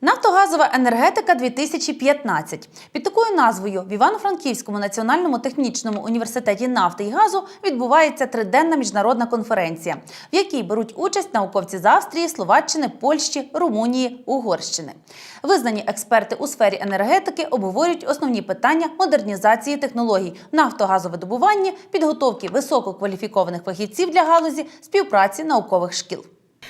Нафтогазова енергетика 2015 під такою назвою в Івано-Франківському національному технічному університеті нафти і газу відбувається триденна міжнародна конференція, в якій беруть участь науковці з Австрії, Словаччини, Польщі, Румунії, Угорщини. Визнані експерти у сфері енергетики обговорюють основні питання модернізації технологій, нафтогазовидобування, підготовки висококваліфікованих фахівців для галузі, співпраці наукових шкіл.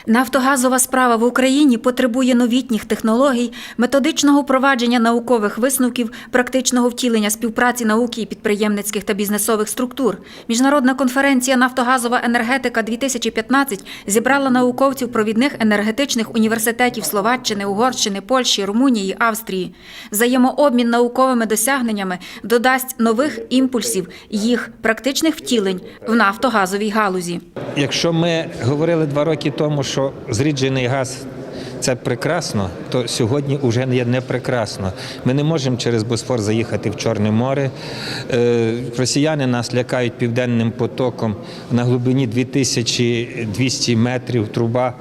Нафтогазова справа в Україні потребує новітніх технологій, методичного впровадження наукових висновків, практичного втілення співпраці науки і підприємницьких та бізнесових структур. Міжнародна конференція Нафтогазова енергетика 2015 зібрала науковців провідних енергетичних університетів Словаччини, Угорщини, Польщі, Румунії, Австрії. Взаємообмін науковими досягненнями додасть нових імпульсів їх практичних втілень в нафтогазовій галузі. Якщо ми говорили два роки тому, що зріджений газ це прекрасно, то сьогодні вже є не прекрасно. Ми не можемо через Босфор заїхати в Чорне море. Е, Росіяни нас лякають південним потоком на глибині 2200 метрів труба.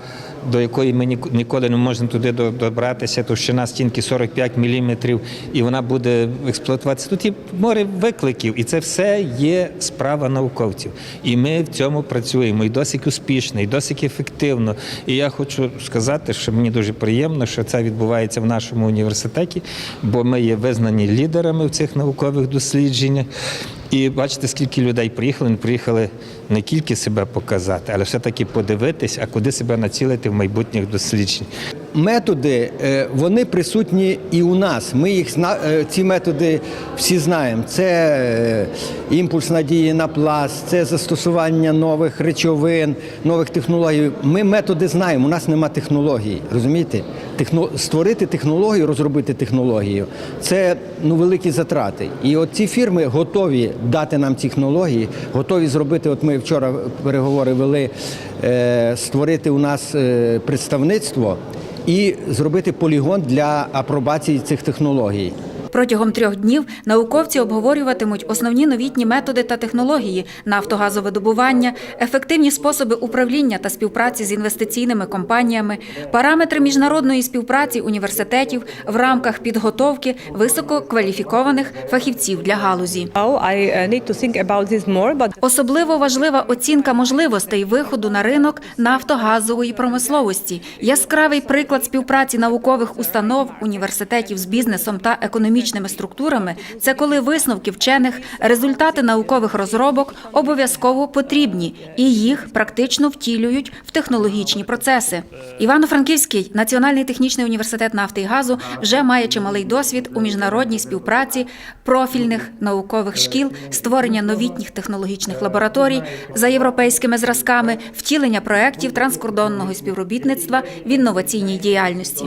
До якої ми ніколи не можемо туди до- добратися, товщина стінки 45 міліметрів, і вона буде експлуатуватися. Тут є море викликів, і це все є справа науковців. І ми в цьому працюємо і досить успішно, і досить ефективно. І я хочу сказати, що мені дуже приємно, що це відбувається в нашому університеті, бо ми є визнані лідерами в цих наукових дослідженнях. І бачите, скільки людей приїхали, вони приїхали не тільки себе показати, але все-таки подивитись, а куди себе націлити в майбутніх дослідженнях. Методи е, вони присутні і у нас. Ми їх е, ці методи всі знаємо. Це е, імпульс надії на пласт, це застосування нових речовин, нових технологій. Ми методи знаємо. У нас нема технології. Розумієте? Техно... Створити технологію, розробити технологію це ну великі затрати. І от ці фірми готові дати нам технології, готові зробити. От ми вчора переговори вели, створити у нас представництво і зробити полігон для апробації цих технологій. Протягом трьох днів науковці обговорюватимуть основні новітні методи та технології нафтогазовидобування, ефективні способи управління та співпраці з інвестиційними компаніями, параметри міжнародної співпраці університетів в рамках підготовки висококваліфікованих фахівців для галузі. Uh, Особливо важлива оцінка можливостей виходу на ринок нафтогазової промисловості. Яскравий приклад співпраці наукових установ, університетів з бізнесом та економічними структурами це коли висновки вчених, результати наукових розробок обов'язково потрібні і їх практично втілюють в технологічні процеси. Івано-Франківський національний технічний університет нафти і газу вже має чималий досвід у міжнародній співпраці профільних наукових шкіл, створення новітніх технологічних лабораторій за європейськими зразками, втілення проєктів транскордонного співробітництва в інноваційній діяльності.